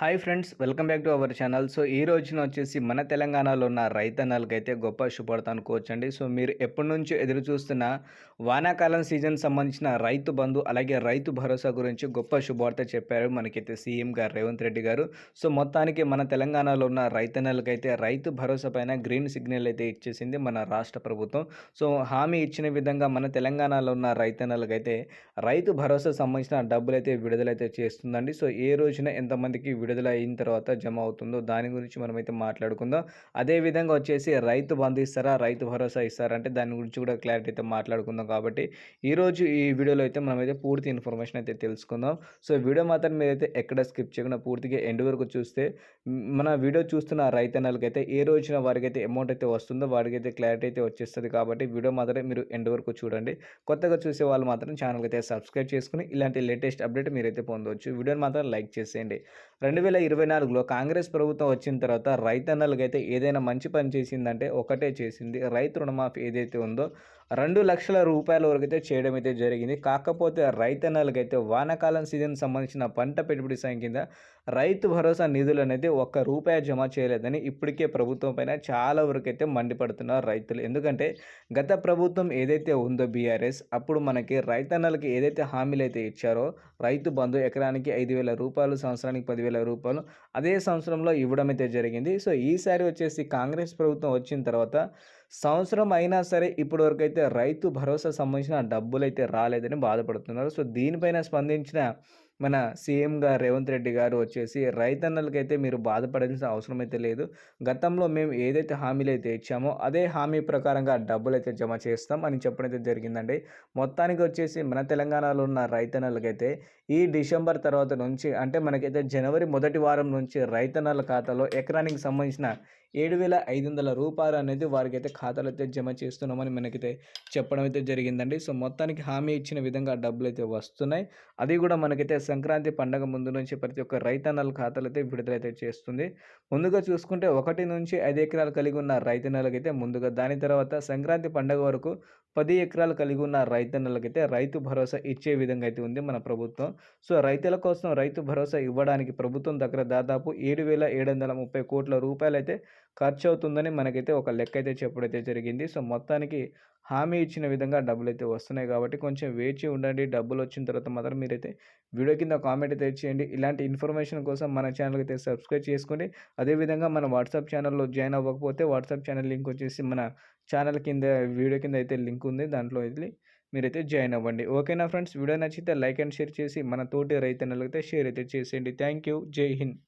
Hi friends welcome back to our channel. So ఈ రోజున వచ్చేసి మన తెలంగాణలో ఉన్న రైతన్నలకి అయితే గొప్ప శుభార్త అనుకోవచ్చండి సో మీరు ఎప్పటి నుంచో ఎదురు చూస్తున్న వానాకాలం సీజన్ సంబంధించిన రైతు బంధు అలాగే రైతు భరోసా గురించి గొప్ప శుభార్త చెప్పారు మనకైతే సీఎం గారు రేవంత్ రెడ్డి గారు. సో మొత్తానికి మన తెలంగాణలో ఉన్న రైతన్నలకైతే రైతు భరోసా పైన గ్రీన్ సిగ్నల్ అయితే ఇచ్చేసింది మన రాష్ట్ర ప్రభుత్వం. సో హామీ ఇచ్చిన విధంగా మన తెలంగాణలో ఉన్న రైతన్నలకైతే రైతు భరోసా సంబంధించిన డబ్బులు అయితే విడుదలైతే చేస్తుందండి. సో ఏ రోజున ఎంతమందికి విడుదల అయిన తర్వాత జమ అవుతుందో దాని గురించి మనమైతే మాట్లాడుకుందాం. అదేవిధంగా వచ్చేసి రైతు బంధు ఇస్తారా? రైతు భరోసా ఇస్తారా? అంటే దాని గురించి కూడా క్లారిటీ అయితే మాట్లాడుకుందాం కాబట్టి ఈరోజు ఈ వీడియోలో అయితే మనమైతే పూర్తి ఇన్ఫర్మేషన్ అయితే తెలుసుకుందాం. సో వీడియో మాత్రం మీరైతే ఎక్కడ స్కిప్ చేయకుండా పూర్తిగా ఎండ్ వరకు చూస్తే మన వీడియో చూస్తున్న రైతన్నలకైతే ఏ రోజున వారికైతే అమౌంట్ అయితే వస్తుందో వారికైతే క్లారిటీ అయితే వచ్చేస్తుంది కాబట్టి వీడియో మాత్రమే మీరు ఎండ్ వరకు చూడండి. కొత్తగా చూసే వాళ్ళు మాత్రం ఛానల్కి అయితే సబ్స్క్రైబ్ చేసుకుని ఇలాంటి లేటెస్ట్ అప్డేట్ మీరైతే పొందవచ్చు. వీడియోని మాత్రం లైక్ చేసేయండి. రెండు రెండు వేల ఇరవై నాలుగులో కాంగ్రెస్ ప్రభుత్వం వచ్చిన తర్వాత రైతన్నలకైతే ఏదైనా మంచి పని చేసిందంటే ఒకటే చేసింది. రైతు రుణమాఫీ ఏదైతే ఉందో రెండు లక్షల రూపాయల వరకు అయితే చేయడం అయితే జరిగింది. కాకపోతే రైతన్నలకైతే వానాకాలం సీజన్ సంబంధించిన పంట పెట్టుబడి సాయం కింద రైతు భరోసా నిధులు అనేది ఒక్క రూపాయి జమ చేయలేదని ఇప్పటికే ప్రభుత్వం పైన చాలా వరకు అయితే మండిపడుతున్నారు రైతులు. ఎందుకంటే గత ప్రభుత్వం ఏదైతే ఉందో బీఆర్ఎస్ అప్పుడు మనకి రైతన్నలకి ఏదైతే హామీలు అయితే ఇచ్చారో రైతు బంధు ఎకరానికి ఐదు వేల రూపాయలు సంవత్సరానికి పదివేల రూపాయలు అదే సంవత్సరంలో ఇవ్వడం అయితే జరిగింది. సో ఈసారి వచ్చేసి కాంగ్రెస్ ప్రభుత్వం వచ్చిన తర్వాత సంవత్సరం అయినా సరే ఇప్పటి వరకు అయితే రైతు భరోసా సంబంధించిన డబ్బులు అయితే రాలేదని బాధపడుతున్నారు. సో దీనిపైన స్పందించిన మన సీఎం గారు రేవంత్ రెడ్డి గారు వచ్చేసి రైతన్నలకైతే మీరు బాధపడాల్సిన అవసరం అయితే లేదు. గతంలో మేము ఏదైతే హామీలు అయితే ఇచ్చామో అదే హామీ ప్రకారంగా డబ్బులు అయితే జమ చేస్తాం అని చెప్పడం అయితే జరిగిందండి. మొత్తానికి వచ్చేసి మన తెలంగాణలో ఉన్న రైతన్నలకైతే ఈ డిసెంబర్ తర్వాత నుంచి అంటే మనకైతే జనవరి మొదటి వారం నుంచి రైతన్నల ఖాతాలో ఎకరానికి సంబంధించిన ఏడు వేల ఐదు వందల రూపాయలు అనేది వారికి అయితే ఖాతాలు అయితే జమ చేస్తున్నామని మనకైతే చెప్పడం అయితే జరిగిందండి. సో మొత్తానికి హామీ ఇచ్చిన విధంగా డబ్బులు అయితే వస్తున్నాయి. అది కూడా మనకైతే సంక్రాంతి పండగ ముందు నుంచి ప్రతి ఒక్క రైతన్నల ఖాతాలు అయితే విడుదలైతే చేస్తుంది. ముందుగా చూసుకుంటే ఒకటి నుంచి ఐదు ఎకరాలు కలిగి ఉన్న రైతన్నలకైతే ముందుగా దాని తర్వాత సంక్రాంతి పండగ వరకు పది ఎకరాలు కలిగి ఉన్న రైతన్నలకైతే రైతు భరోసా ఇచ్చే విధంగా అయితే ఉంది మన ప్రభుత్వం. సో రైతుల కోసం రైతు భరోసా ఇవ్వడానికి ప్రభుత్వం దగ్గర దాదాపు ఏడు వేల ఏడు వందల ముప్పై కోట్ల రూపాయలు అయితే ఖర్చు అవుతుందని మనకైతే ఒక లెక్క అయితే చెప్పడైతే జరిగింది. సో మొత్తానికి హామీ ఇచ్చిన విధంగా డబ్బులు అయితే వస్తున్నాయి కాబట్టి కొంచెం వేచి ఉండండి. డబ్బులు వచ్చిన తర్వాత మాత్రం మీరైతే వీడియో కింద కామెంట్ అయితే చేయండి. ఇలాంటి ఇన్ఫర్మేషన్ కోసం మన ఛానల్కి అయితే సబ్స్క్రైబ్ చేసుకోండి. అదేవిధంగా మన వాట్సాప్ ఛానల్లో జాయిన్ అవ్వకపోతే వాట్సాప్ ఛానల్ లింక్ వచ్చేసి మన ఛానల్ కింద వీడియో కింద అయితే లింక్ ఉంది. దాంట్లో వెళ్ళి మీరైతే జాయిన్ అవ్వండి. ఓకేనా ఫ్రెండ్స్ వీడియో నచ్చితే లైక్ అండ్ షేర్ చేసి మన తోటి రైతన్నలకైతే షేర్ అయితే చేసేయండి. థ్యాంక్ యూ జై హింద్.